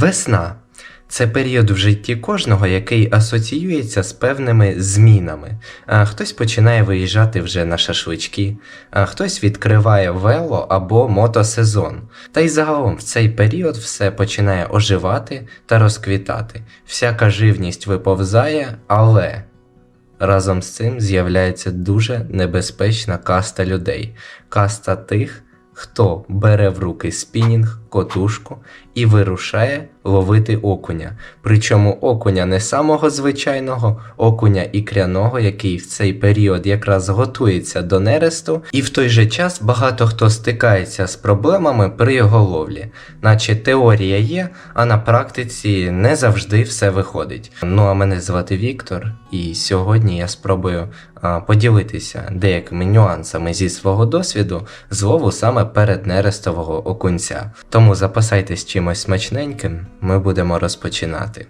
Весна це період в житті кожного, який асоціюється з певними змінами. Хтось починає виїжджати вже на шашлички, а хтось відкриває вело або мотосезон. Та й загалом в цей період все починає оживати та розквітати. Всяка живність виповзає, але разом з цим з'являється дуже небезпечна каста людей, каста тих, хто бере в руки спінінг, котушку і вирушає ловити окуня. Причому окуня не самого звичайного, окуня ікряного, який в цей період якраз готується до нересту, і в той же час багато хто стикається з проблемами при його ловлі, наче теорія є, а на практиці не завжди все виходить. Ну а мене звати Віктор, і сьогодні я спробую а, поділитися деякими нюансами зі свого досвіду з лову саме перед нерестового окунця. Тому запасайтесь чимось смачненьким, ми будемо розпочинати.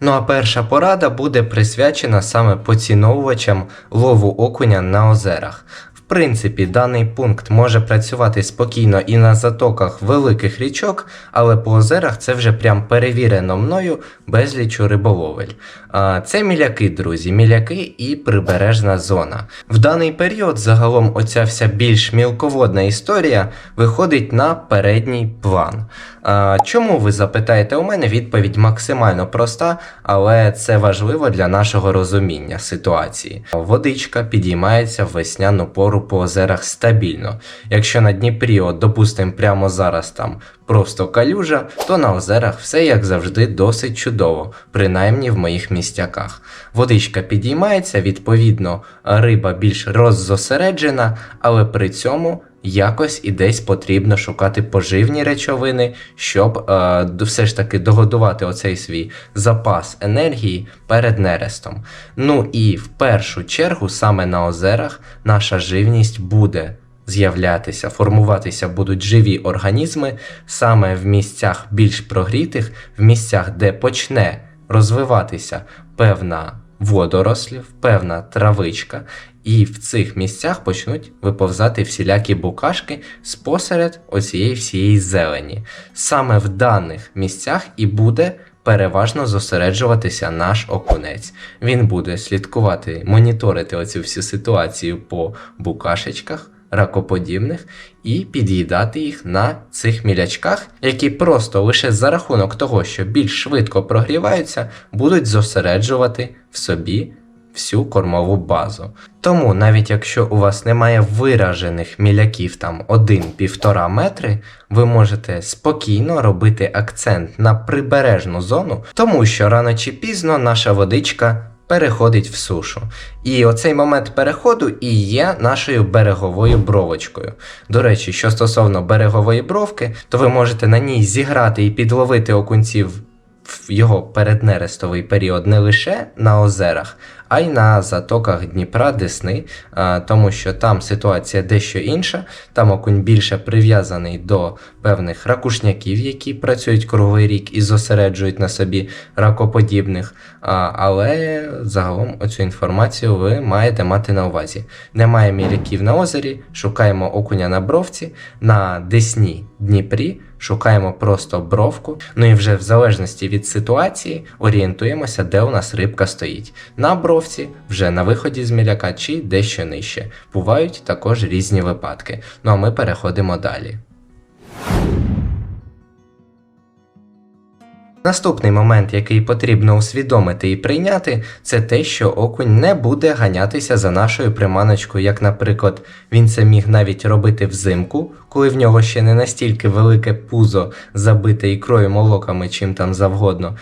Ну а перша порада буде присвячена саме поціновувачам лову окуня на озерах. Принципі, даний пункт може працювати спокійно і на затоках великих річок, але по озерах це вже прям перевірено мною безлічу риболовель. А, Це міляки, друзі, міляки і прибережна зона. В даний період загалом оця вся більш мілководна історія виходить на передній план. Чому ви запитаєте у мене? Відповідь максимально проста, але це важливо для нашого розуміння ситуації. Водичка підіймається в весняну пору по озерах стабільно. Якщо на Дніпрі, от, допустимо, прямо зараз там просто калюжа, то на озерах все як завжди досить чудово, принаймні в моїх містяках. Водичка підіймається, відповідно, риба більш роззосереджена, але при цьому. Якось і десь потрібно шукати поживні речовини, щоб е, все ж таки догодувати оцей свій запас енергії перед нерестом. Ну і в першу чергу саме на озерах наша живність буде з'являтися, формуватися будуть живі організми саме в місцях більш прогрітих, в місцях, де почне розвиватися певна водорослів, певна травичка, і в цих місцях почнуть виповзати всілякі букашки спосеред оцієї всієї зелені. Саме в даних місцях і буде переважно зосереджуватися наш окунець. Він буде слідкувати, моніторити оцю всю ситуацію по букашечках. Ракоподібних і під'їдати їх на цих мілячках, які просто лише за рахунок того, що більш швидко прогріваються, будуть зосереджувати в собі всю кормову базу. Тому навіть якщо у вас немає виражених міляків там 1-1,5 метри, ви можете спокійно робити акцент на прибережну зону, тому що рано чи пізно наша водичка переходить в сушу. І оцей момент переходу і є нашою береговою бровочкою. До речі, що стосовно берегової бровки, то ви можете на ній зіграти і підловити окунців в його переднерестовий період не лише на озерах, а й на затоках Дніпра, Десни, тому що там ситуація дещо інша, там окунь більше прив'язаний до певних ракушняків, які працюють круглий рік і зосереджують на собі ракоподібних. Але загалом оцю інформацію ви маєте мати на увазі. Немає міляків на озері, шукаємо окуня на бровці, на Десні Дніпрі. Шукаємо просто бровку, ну і вже в залежності від ситуації орієнтуємося, де у нас рибка стоїть. На бровці, вже на виході з міляка чи дещо нижче. Бувають також різні випадки. Ну а ми переходимо далі. Наступний момент, який потрібно усвідомити і прийняти, це те, що окунь не буде ганятися за нашою приманочкою, як, наприклад, він це міг навіть робити взимку, коли в нього ще не настільки велике пузо забите ікрою, молоками, чим там завгодно,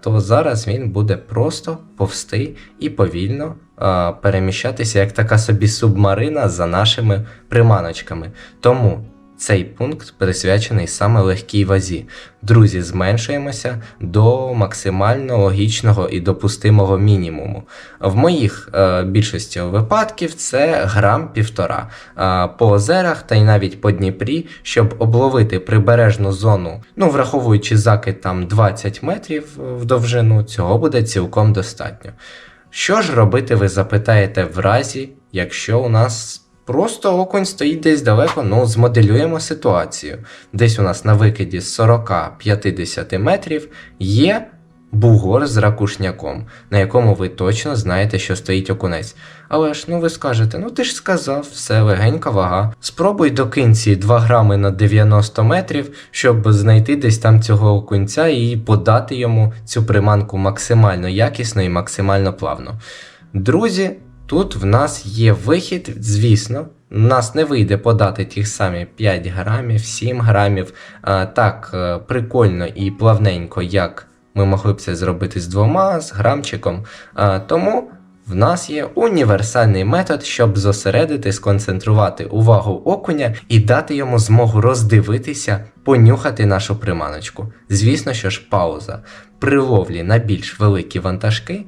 то зараз він буде просто повсти і повільно переміщатися як така собі субмарина за нашими приманочками. Тому цей пункт присвячений саме легкій вазі. Друзі, зменшуємося до максимально логічного і допустимого мінімуму. В моїх е, більшості випадків це грам півтора е, по озерах та й навіть по Дніпрі, щоб обловити прибережну зону, ну враховуючи закид там 20 метрів в довжину, цього буде цілком достатньо. Що ж робити, ви запитаєте в разі, якщо у нас Просто окунь стоїть десь далеко, ну змоделюємо ситуацію. Десь у нас на викиді з 40-50 метрів є бугор з ракушняком, на якому ви точно знаєте, що стоїть окунець. Але ж ну ви скажете, ну ти ж сказав, все легенька вага. Спробуй до кінці 2 грами на 90 метрів, щоб знайти десь там цього окунця і подати йому цю приманку максимально якісно і максимально плавно. Друзі, тут в нас є вихід, звісно. У нас не вийде подати ті самі 5 грамів, 7 грамів. Так е, прикольно і плавненько, як ми могли б це зробити з двома, з грамчиком. Тому в нас є універсальний метод, щоб зосередити, сконцентрувати увагу окуня і дати йому змогу роздивитися, понюхати нашу приманочку. Звісно, що ж пауза. При ловлі на більш великі вантажки,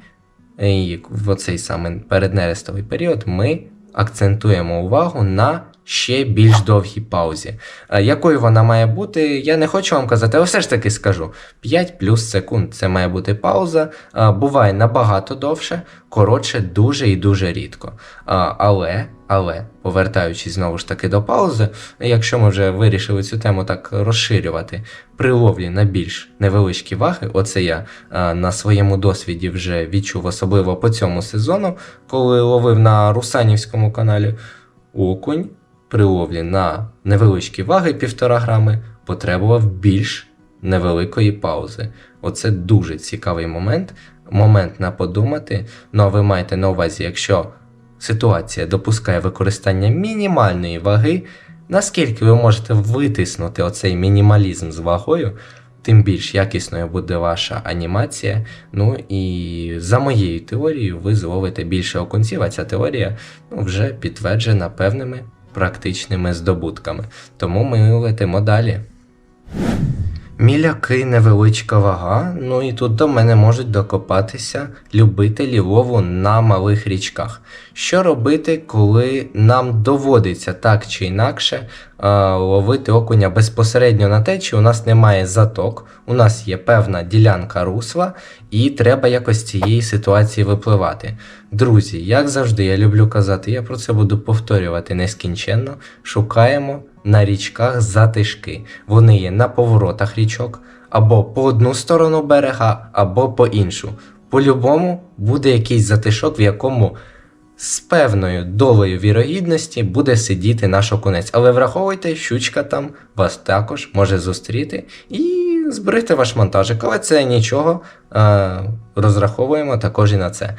в оцей саме переднерестовий період ми акцентуємо увагу на ще більш довгій паузі. Е, Якою вона має бути, я не хочу вам казати, але все ж таки скажу: 5 плюс секунд це має бути пауза. Е, Буває набагато довше, коротше, дуже і дуже рідко. Але, але, повертаючись знову ж таки до паузи, якщо ми вже вирішили цю тему так розширювати, при ловлі на більш невеличкі ваги, оце я на своєму досвіді вже відчув, особливо по цьому сезону, коли ловив на Русанівському каналі, окунь при ловлі на невеличкі ваги 1,5 грами потребував більш невеликої паузи. Оце дуже цікавий момент, момент на подумати. Ну а ви маєте на увазі, якщо ситуація допускає використання мінімальної ваги, наскільки ви можете витиснути оцей мінімалізм з вагою, тим більш якісною буде ваша анімація. Ну і за моєю теорією, ви зловите більше окунців, а ця теорія ну, вже підтверджена певними практичними здобутками. Тому ми летимо далі. Міляки невеличка вага, ну і тут до мене можуть докопатися любителі лову на малих річках. Що робити, коли нам доводиться так чи інакше ловити окуня безпосередньо на течі? У нас немає заток, у нас є певна ділянка русла, і треба якось цієї ситуації випливати. Друзі, як завжди, я люблю казати, я про це буду повторювати нескінченно. Шукаємо на річках затишки. Вони є на поворотах річок, або по одну сторону берега, або по іншу. По-любому буде якийсь затишок, в якому з певною долею вірогідності буде сидіти наш окунець. Але враховуйте, щучка там вас також може зустріти і зберегти ваш монтажик. Але це нічого, розраховуємо також і на це.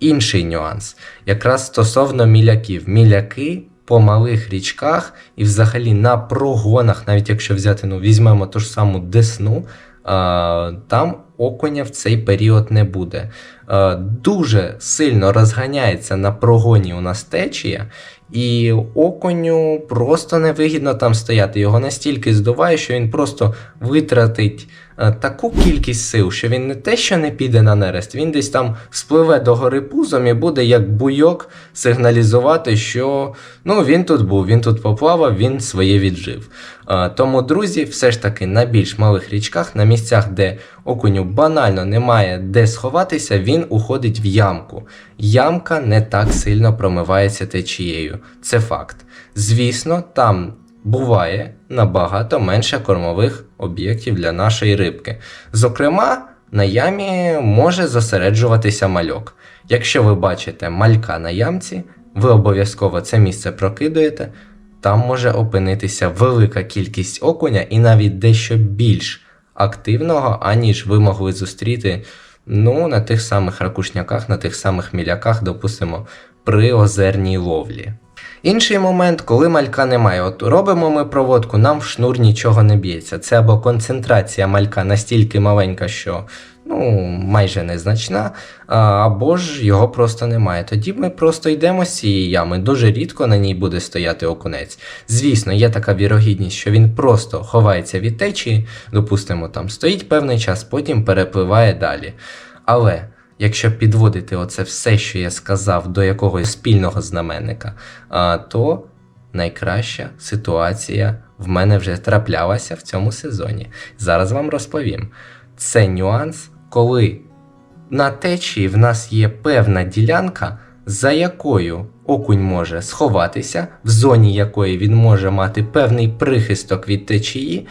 Інший нюанс, якраз стосовно міляків. Міляки по малих річках і взагалі на прогонах, навіть якщо взяти, ну, візьмемо ту ж саму десну, там окуня в цей період не буде. Дуже сильно розганяється на прогоні у нас течія, і окуню просто невигідно там стояти. Його настільки здуває, що він просто витратить таку кількість сил, що він не те, що не піде на нерест, він десь там спливе до гори пузом і буде як буйок сигналізувати, що ну він тут був, він тут поплавав, він своє віджив. Е, Тому, друзі, все ж таки на більш малих річках, на місцях, де окуню банально немає де сховатися, він уходить в ямку. Ямка не так сильно промивається течією. Це факт. Звісно, там буває набагато менше кормових об'єктів для нашої рибки. Зокрема, на ямі може зосереджуватися мальок. Якщо ви бачите малька на ямці, ви обов'язково це місце прокидуєте. Там може опинитися велика кількість окуня і навіть дещо більш активного, аніж ви могли зустріти ну, на тих самих ракушняках, на тих самих міляках, допустимо, при озерній ловлі. Інший момент, коли малька немає, от робимо ми проводку, нам в шнур нічого не б'ється. Це або концентрація малька настільки маленька, що ну, майже незначна, або ж його просто немає. Тоді ми просто йдемо з цієї ями. Дуже рідко на ній буде стояти окунець. Звісно, є така вірогідність, що він просто ховається від течії, допустимо, там стоїть певний час, потім перепливає далі. Але. Якщо підводити оце все, що я сказав, до якогось спільного знаменника, то найкраща ситуація в мене вже траплялася в цьому сезоні. Зараз вам розповім. Це нюанс, коли на течії в нас є певна ділянка, за якою окунь може сховатися, в зоні якої він може мати певний прихисток від течії,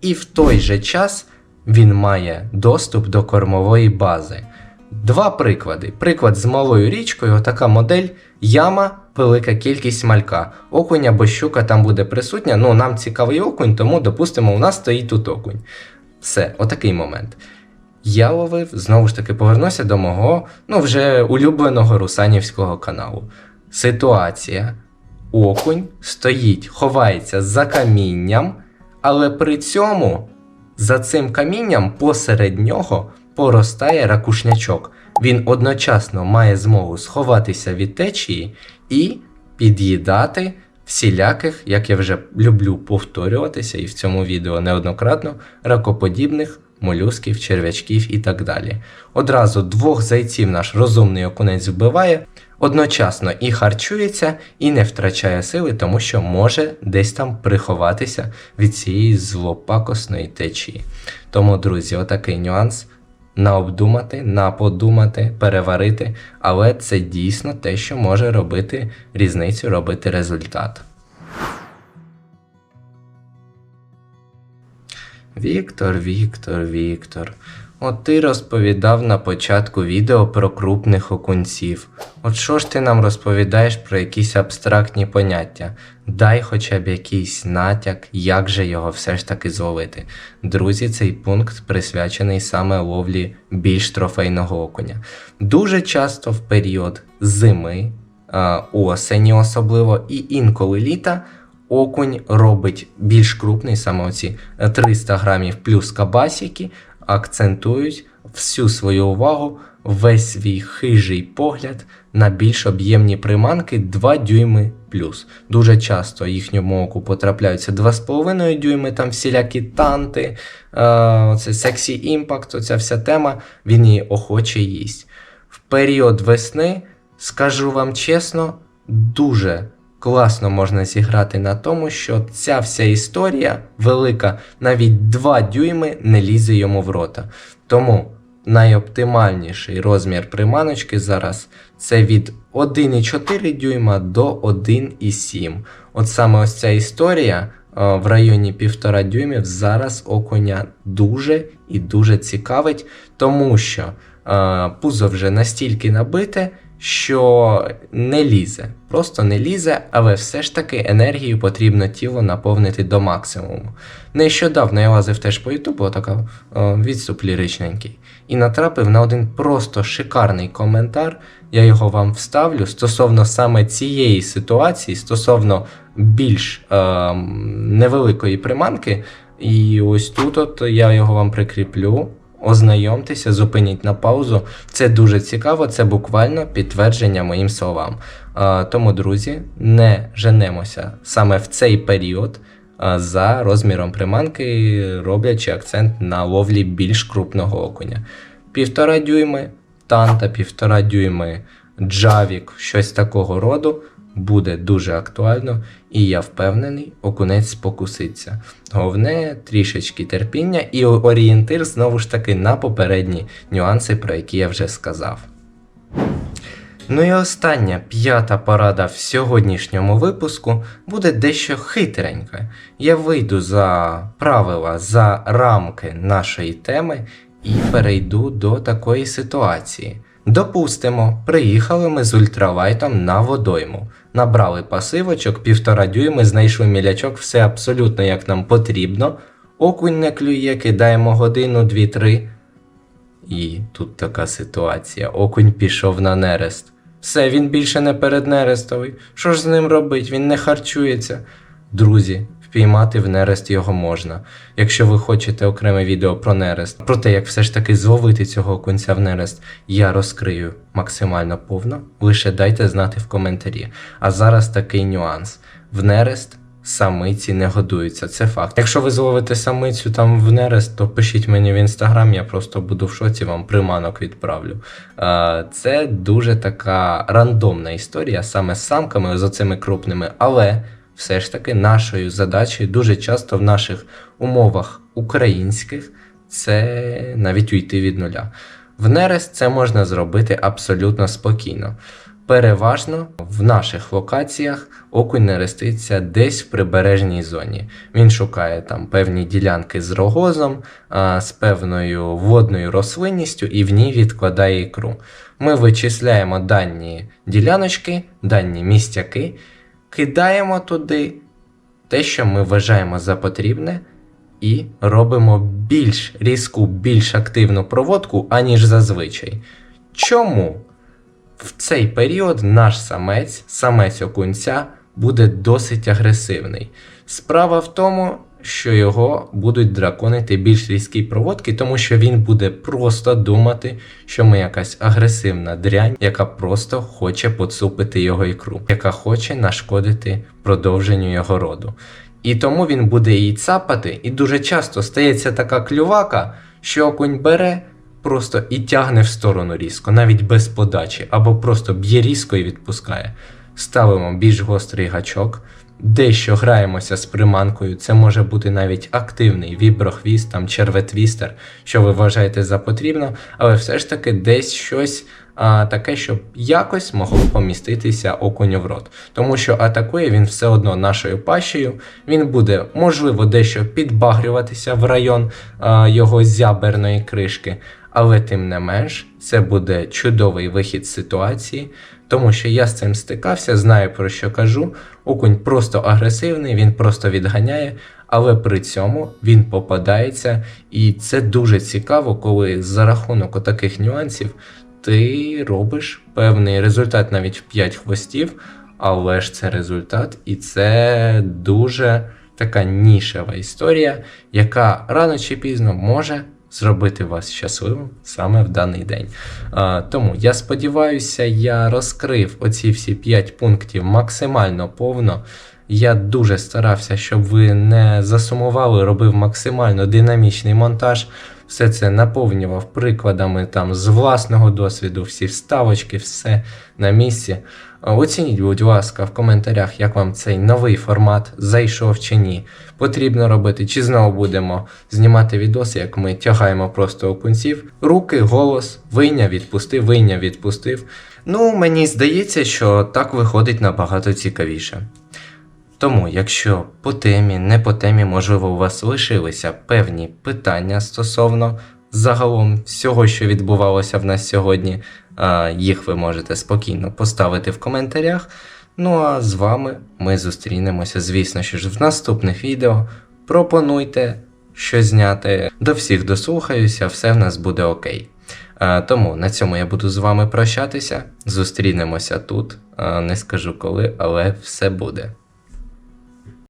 і в той же час він має доступ до кормової бази. Два приклади. Приклад з малою річкою, така модель, яма, велика кількість малька. Окунь або щука там буде присутня. Ну, нам цікавий окунь, тому, допустимо, у нас стоїть тут окунь. Все, отакий момент. Я ловив, знову ж таки, повернуся до мого, ну, вже улюбленого русанівського каналу. Ситуація. Окунь стоїть, ховається за камінням, але при цьому за цим камінням посеред нього поростає ракушнячок. Він одночасно має змогу сховатися від течії і під'їдати всіляких, як я вже люблю повторюватися і в цьому відео неоднократно, ракоподібних молюсків, черв'ячків і так далі. Одразу двох зайців наш розумний окунець вбиває, одночасно і харчується, і не втрачає сили, тому що може десь там приховатися від цієї злопакосної течії. Тому, друзі, отакий нюанс. На обдумати, на подумати, переварити, але це дійсно те, що може робити різницю, робити результат. Віктор, Віктор, Віктор. От ти розповідав на початку відео про крупних окунців. От що ж ти нам розповідаєш про якісь абстрактні поняття? Дай хоча б якийсь натяк, як же його все ж таки зловити. Друзі, цей пункт присвячений саме ловлі більш трофейного окуня. Дуже часто в період зими, осені особливо, і інколи літа окунь робить більш крупний, саме оці 300 грамів плюс кабасіки, акцентують всю свою увагу, весь свій хижий погляд на більш об'ємні приманки 2 дюйми плюс. Дуже часто їхньому оку потрапляються 2,5 дюйми, там всілякі танти, е, оце сексі імпакт, оця вся тема, він її охоче їсть. В період весни, скажу вам чесно, дуже класно можна зіграти на тому, що ця вся історія велика, навіть 2 дюйми не лізе йому в рота. Тому найоптимальніший розмір приманочки зараз це від 1,4 дюйма до 1,7. От саме ось ця історія е, в районі 1,5 дюймів зараз окуня дуже і дуже цікавить, тому що е, пузо вже настільки набите, що не лізе, просто не лізе, але все ж таки енергію потрібно тіло наповнити до максимуму. Нещодавно я лазив теж по Ютубу, така відступ ліричненький, і натрапив на один просто шикарний коментар. Я його вам вставлю стосовно саме цієї ситуації, стосовно більш е, невеликої приманки. І ось тут от я його вам прикріплю. Ознайомтеся, зупиніть на паузу. Це дуже цікаво, це буквально підтвердження моїм словам. Тому, друзі, не женемося саме в цей період за розміром приманки, роблячи акцент на ловлі більш крупного окуня. Півтора дюйми, танта, півтора дюйми, джавік, щось такого роду. Буде дуже актуально, і я впевнений, окунець спокуситься. Головне трішечки терпіння і орієнтир знову ж таки на попередні нюанси, про які я вже сказав. Ну і остання п'ята порада в сьогоднішньому випуску буде дещо хитренька. Я вийду за правила, за рамки нашої теми і перейду до такої ситуації. Допустимо, приїхали ми з ультралайтом на водойму, набрали пасивочок, півтора дюйми, знайшли мілячок, все абсолютно як нам потрібно. Окунь не клює, кидаємо годину, дві-три. І тут така ситуація. Окунь пішов на нерест. Все, він більше не переднерестовий. Що ж з ним робить? Він не харчується. Друзі, впіймати в нерест його можна. Якщо ви хочете окреме відео про нерест, про те, як все ж таки зловити цього окунця в нерест, я розкрию максимально повно. Лише дайте знати в коментарі. А зараз такий нюанс: в нерест. Самиці не годуються, це факт. Якщо ви зловите самицю там в нерест, то пишіть мені в інстаграм, я просто буду в шоці, вам приманок відправлю. Це дуже така рандомна історія, саме з самками, з оцими крупними, але все ж таки нашою задачею дуже часто в наших умовах українських це навіть уйти від нуля. В нерест це можна зробити абсолютно спокійно. Переважно в наших локаціях окунь нереститься десь в прибережній зоні. Він шукає там певні ділянки з рогозом, з певною водною рослинністю і в ній відкладає ікру. Ми вичисляємо дані діляночки, дані містяки, кидаємо туди те, що ми вважаємо за потрібне, і робимо більш різку, більш активну проводку, аніж зазвичай. Чому? В цей період наш самець, самець окунця, буде досить агресивний. Справа в тому, що його будуть драконити більш різкі проводки, тому що він буде просто думати, що ми якась агресивна дрянь, яка просто хоче поцупити його ікру, яка хоче нашкодити продовженню його роду. І тому він буде її цапати, і дуже часто стається така клювака, що окунь бере просто і тягне в сторону різко, навіть без подачі, або просто б'є різко і відпускає. Ставимо більш гострий гачок, дещо граємося з приманкою. Це може бути навіть активний віброхвіст, там черветвістер, що ви вважаєте за потрібно, але все ж таки десь щось а, таке, щоб якось могло поміститися окуню в рот. Тому що атакує він все одно нашою пащею, він буде, можливо, дещо підбагрюватися в район а, його зяберної кришки, але тим не менш, це буде чудовий вихід з ситуації, тому що я з цим стикався, знаю про що кажу. Окунь просто агресивний, він просто відганяє, але при цьому він попадається, і це дуже цікаво, коли за рахунок таких нюансів ти робиш певний результат навіть в 5 хвостів, але ж це результат, і це дуже така нішева історія, яка рано чи пізно може зробити вас щасливим саме в даний день. А, тому я сподіваюся, я розкрив оці всі 5 пунктів максимально повно. Я дуже старався, щоб ви не засумували, робив максимально динамічний монтаж. Все це наповнював прикладами там з власного досвіду, всі вставочки, все на місці. Оцініть, будь ласка, в коментарях, як вам цей новий формат зайшов чи ні. Потрібно робити, чи знову будемо знімати відоси, як ми тягаємо просто окунців. Руки, голос, вийняв, відпустив, вийняв, відпустив. Ну, мені здається, що так виходить набагато цікавіше. Тому, якщо по темі, не по темі, можливо, у вас лишилися певні питання стосовно загалом всього, що відбувалося в нас сьогодні, їх ви можете спокійно поставити в коментарях. Ну а з вами ми зустрінемося, звісно, ж в наступних відео. Пропонуйте що зняти. До всіх дослухаюся, все в нас буде окей. Тому на цьому я буду з вами прощатися. Зустрінемося тут. Не скажу коли, але все буде.